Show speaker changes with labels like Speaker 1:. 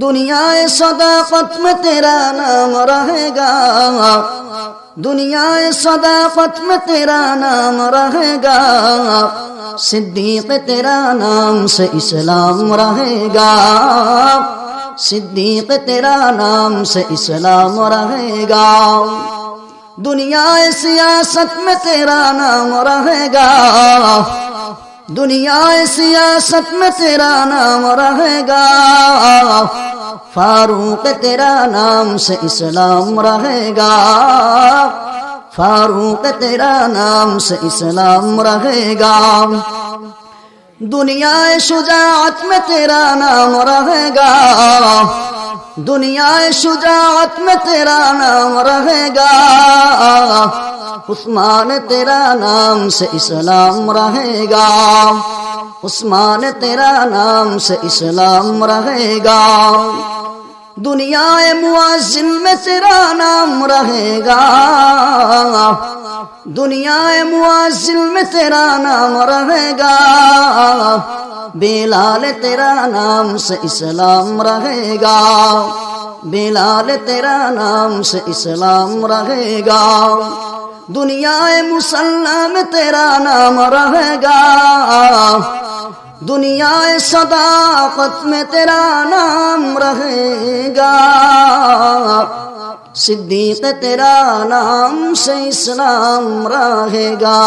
Speaker 1: دنیا صداقت میں تیرا نام رہے گا۔ دنیا صداقت میں تیرا نام رہے گا۔ صدیق تیرا نام سے اسلام رہے گا۔ صدیق تیرا نام سے اسلام رہے گا۔ دنیا سیاست میں تیرا نام رہے گا۔ دنیا سیاست میں تیرا نام رہے گا۔ فاروق تیرا نام سے اسلام رہے گا۔ فاروق تیرا نام سے اسلام رہے گا۔ دنیا شجاعت میں تیرا نام رہے گا۔ دنیا شجاعت میں تیرا نام رہے گا۔ عثمان تیرا نام سے اسلام رہے گا۔ عثمان تیرا نام سے اسلام رہے گا۔ دنیا معذل میں تیرا نام رہے گا۔ دنیا معذل میں تیرا نام رہے گا۔ بلال تیرا نام سے اسلام رہے گا۔ بلال تیرا نام سے اسلام رہے گا۔ دنیا مسلح میں تیرا نام رہے گا۔ دنیا صداقت میں تیرا نام رہے گا۔ صدیق تیرا نام سے اسلام رہے گا۔